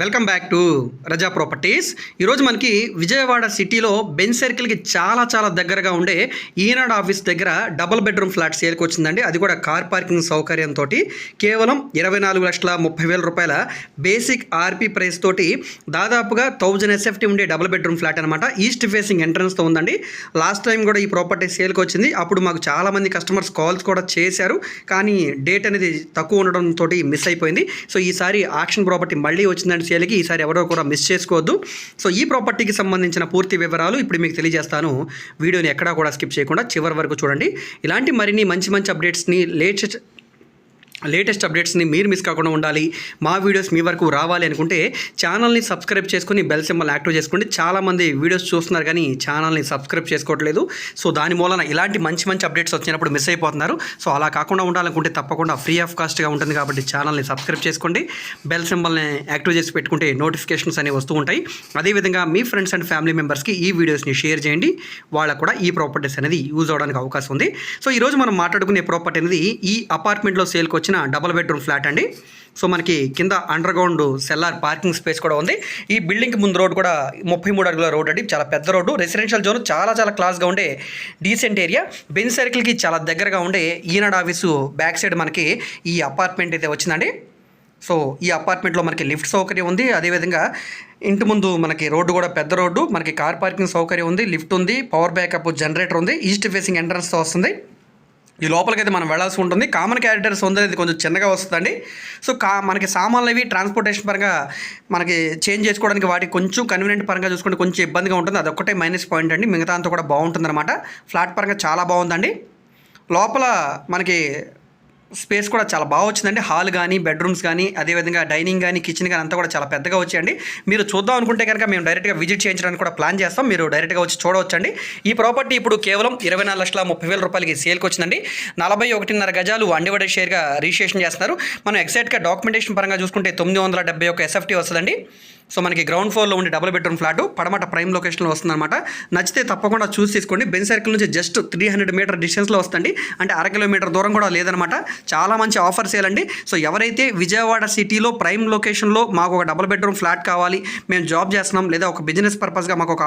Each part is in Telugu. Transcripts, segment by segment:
Welcome back to Raza properties ఈరోజు మనకి విజయవాడ సిటీలో బెన్ సర్కిల్కి చాలా చాలా దగ్గరగా ఉండే ఈనాడు ఆఫీస్ దగ్గర డబుల్ బెడ్రూమ్ ఫ్లాట్ సేల్కి వచ్చిందండి. అది కూడా కార్ పార్కింగ్ సౌకర్యంతో కేవలం ఇరవై నాలుగు లక్షల ముప్పై వేల రూపాయల బేసిక్ ఆర్పీ ప్రైస్ తోటి దాదాపుగా థౌజండ్ ఎస్ఎఫ్టీ ఉండే డబుల్ బెడ్రూమ్ ఫ్లాట్ అనమాట ఈస్ట్ ఫేసింగ్ ఎంట్రన్స్తో ఉందండి. లాస్ట్ టైం కూడా ఈ ప్రాపర్టీ సేల్కి వచ్చింది. అప్పుడు మాకు చాలామంది కస్టమర్స్ కాల్స్ కూడా చేశారు. కానీ డేట్ అనేది తక్కువ ఉండడంతో మిస్ అయిపోయింది. సో ఈసారి ఆక్షన్ ప్రాపర్టీ మళ్ళీ వచ్చిందండి. సేల్కి ఈసారి ఎవరో కూడా మిస్ చేసుకోవద్దు. సో ఈ ప్రాపర్టీకి సంబంధించిన పూర్తి వివరాలు ఇప్పుడు మీకు తెలియజేస్తాను. వీడియోని ఎక్కడా కూడా స్కిప్ చేయకుండా చివరి వరకు చూడండి. ఇలాంటి మరిన్ని మంచి మంచి అప్డేట్స్ని లేటెస్ట్ లేటెస్ట్ అప్డేట్స్ని మీరు మిస్ కాకుండా ఉండాలి. మా వీడియోస్ మీ వరకు రావాలి అనుకుంటే ఛానల్ని సబ్స్క్రైబ్ చేసుకుని బెల్ సింబల్ యాక్టివ్ చేసుకోండి. చాలామంది వీడియోస్ చూస్తున్నారు కానీ ఛానల్ని సబ్స్క్రైబ్ చేసుకోవట్లేదు. సో దాని మూలన ఇలాంటి మంచి మంచి అప్డేట్స్ వచ్చినప్పుడు మిస్ అయిపోతున్నారు. సో అలా కాకుండా ఉండాలనుకుంటే తప్పకుండా ఫ్రీ ఆఫ్ కాస్ట్గా ఉంటుంది కాబట్టి ఛానల్ని సబ్స్క్రైబ్ చేసుకోండి. బెల్ సింబల్ని యాక్టివ్ చేసి పెట్టుకుంటే నోటిఫికేషన్స్ అనేవి వస్తూ ఉంటాయి. అదేవిధంగా మీ ఫ్రెండ్స్ అండ్ ఫ్యామిలీ మెంబర్స్కి ఈ వీడియోస్ని షేర్ చేయండి. వాళ్ళకు కూడా ఈ ప్రాపర్టీస్ అనేది యూజ్ అవడానికి అవకాశం ఉంది. సో ఈరోజు మనం మాట్లాడుకునే ప్రాపర్టీ అనేది ఈ అపార్ట్మెంట్లో సేల్కి వచ్చిన డబుల్ బెడ్రూమ్ ఫ్లాట్ అండి. సో మనకి కింద underground cellar parking space కూడా ఉంది. ఈ బిల్డింగ్ ముందు రోడ్ కూడా ముప్పై మూడు అడుగుల రోడ్ అండి. చాలా పెద్ద రోడ్డు రెసిడెన్షియల్ జోన్ చాలా చాలా క్లాస్గా ఉండే డీసెంట్ ఏరియా బెన్ సర్కిల్కి చాలా దగ్గరగా ఉండే ఈనాడు ఆఫీసు బ్యాక్ సైడ్ మనకి ఈ అపార్ట్మెంట్ అయితే వచ్చిందండి. సో ఈ అపార్ట్మెంట్లో మనకి లిఫ్ట్ సౌకర్యం ఉంది. అదేవిధంగా ఇంటి ముందు మనకి రోడ్డు కూడా పెద్ద రోడ్డు. మనకి కార్ పార్కింగ్ సౌకర్యం ఉంది. లిఫ్ట్ ఉంది. పవర్ బ్యాకప్ జనరేటర్ ఉంది. ఈస్ట్ ఫేసింగ్ ఎంట్రన్స్తో వస్తుంది. ఈ లోపలికి అయితే మనం వెళ్ళాల్సి ఉంటుంది. కామన్ క్యారెక్టర్స్ ఉందనేది ఇది కొంచెం చిన్నగా వస్తుందండి. సో కా మనకి సామాన్లు అవి ట్రాన్స్పోర్టేషన్ పరంగా మనకి చేంజ్ చేసుకోవడానికి వాటికి కొంచెం కన్వీనియంట్ పరంగా చూసుకుంటే కొంచెం ఇబ్బందిగా ఉంటుంది. అదొక్కటే మైనస్ పాయింట్ అండి. మిగతా అంతా కూడా బాగుంటుంది అనమాట ఫ్లాట్ పరంగా చాలా బాగుందండి. లోపల మనకి స్పేస్ కూడా చాలా బాగా వచ్చిందండి. హాల్ కానీ బెడ్రూమ్స్ కానీ అదేవిధంగా డైనింగ్ కానీ కిచెన్ కానీ అంతా కూడా చాలా పెద్దగా వచ్చాయండి. మీరు చూద్దాం అనుకుంటే కనుక మేము డైరెక్ట్గా విజిట్ చేయించడానికి కూడా ప్లాన్ చేస్తాం. మీరు డైరెక్ట్గా వచ్చి చూడవచ్చండి. ఈ ప్రాపర్టీ ఇప్పుడు కేవలం ఇరవై నాలుగు లక్షల ముప్పై వేల రూపాయలకి సేల్కి వచ్చిందండి. నలభై ఒకటిన్నర గజాలు అండివడే షేర్గా రిజిస్ట్రేషన్ చేస్తున్నారు. మనం ఎగ్జాక్ట్గా డాక్యుమెంటేషన్ పరంగా చూసుకుంటే తొమ్మిది వందల డెబ్బై ఒక ఎస్ఎఫ్టీ వస్తుందండి. సో మనకి గ్రౌండ్ ఫ్లోర్లో ఉండే డబుల్ బెడ్రూమ్ ఫ్లాట్ పడమట ప్రైమ్ లొకేషన్లో వస్తుందన్నమాట. నచ్చితే తప్పకుండా చూసి తీసుకోండి. బెన్ సర్కిల్ నుంచి జస్ట్ త్రీ హండ్రెడ్ మీటర్ డిస్టెన్స్లో వస్తుంది అంటే అర కిలోమీటర్ దూరం కూడా లేదనమాట చాలా మంచి ఆఫర్స్ వేయాలండి సో ఎవరైతే విజయవాడ సిటీలో ప్రైమ్ లొకేషన్లో మాకు ఒక డబుల్ బెడ్రూమ్ ఫ్లాట్ కావాలి మేము జాబ్ చేస్తున్నాం లేదా ఒక బిజినెస్ పర్పస్గా మాకు ఒక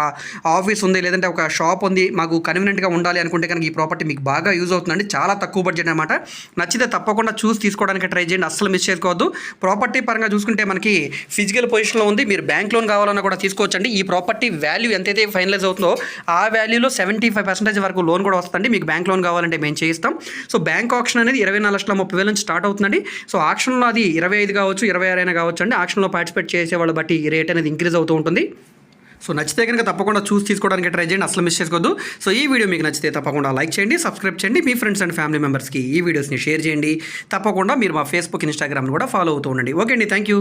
ఆఫీస్ ఉంది లేదంటే ఒక షాప్ ఉంది మాకు కన్వీనియంట్గా ఉండాలి అనుకుంటే కనుక ఈ ప్రాపర్టీ మీకు బాగా యూజ్ అవుతుందండి. చాలా తక్కువ బడ్జెట్ అనమాట నచ్చితే తప్పకుండా చూసి తీసుకోవడానికి ట్రై చేయండి. అస్సలు మిస్ చేసుకోవద్దు. ప్రాపర్టీ పరంగా చూసుకుంటే మనకి ఫిజికల్ పొజిషన్లో ఉంది. మీరు బ్యాంక్ లోన్ కావాలన్నా కూడా తీసుకోవచ్చండి. ఈ ప్రాపర్టీ వాల్యూ ఎంతైతే ఫైనలైజ్ అవుతుందో ఆ వాల్యూలో సెవెంటీ ఫైవ్ పర్సెంటేజ్ వరకు లోన్ కూడా వస్తుంది మీకు బ్యాంక్ లోన్ కావాలంటే మేము చేయిస్తాం. సో బ్యాంక్ ఆప్షన్ అనేది ఇరవై నాలుగు లక్షల ముప్పై వేల నుంచి స్టార్ట్ అవుతుందండి. సో ఆక్షన్లో అది ఇరవై ఐదు కావచ్చు ఇరవై ఆరు అయినా కావచ్చు అండి. ఆక్షన్లో పార్టిసిపేట్ చేసే వాళ్ళు బట్టి ఈ రేట్ అనేది ఇంక్రీజ్ అవుతూ ఉంటుంది. సో నచ్చితే కనుక తప్పకుండా చూసి తీసుకోవడానికి ట్రై చేయండి. అసలు మిస్ చేసుకోవద్దు. సో ఈ వీడియో మీకు నచ్చితే తప్పకుండా లైక్ చేయండి సబ్స్క్రైబ్ చేయండి. మీ ఫ్రెండ్స్ అండ్ ఫ్యామిలీ మెంబర్స్కి ఈ వీడియోస్ని షేర్ చేయండి. తప్పకుండా మీరు మా ఫేస్బుక్ ఇన్స్టాగ్రామ్ని కూడా ఫాలో అవుతూ ఉండండి. ఓకే అండి. Thank you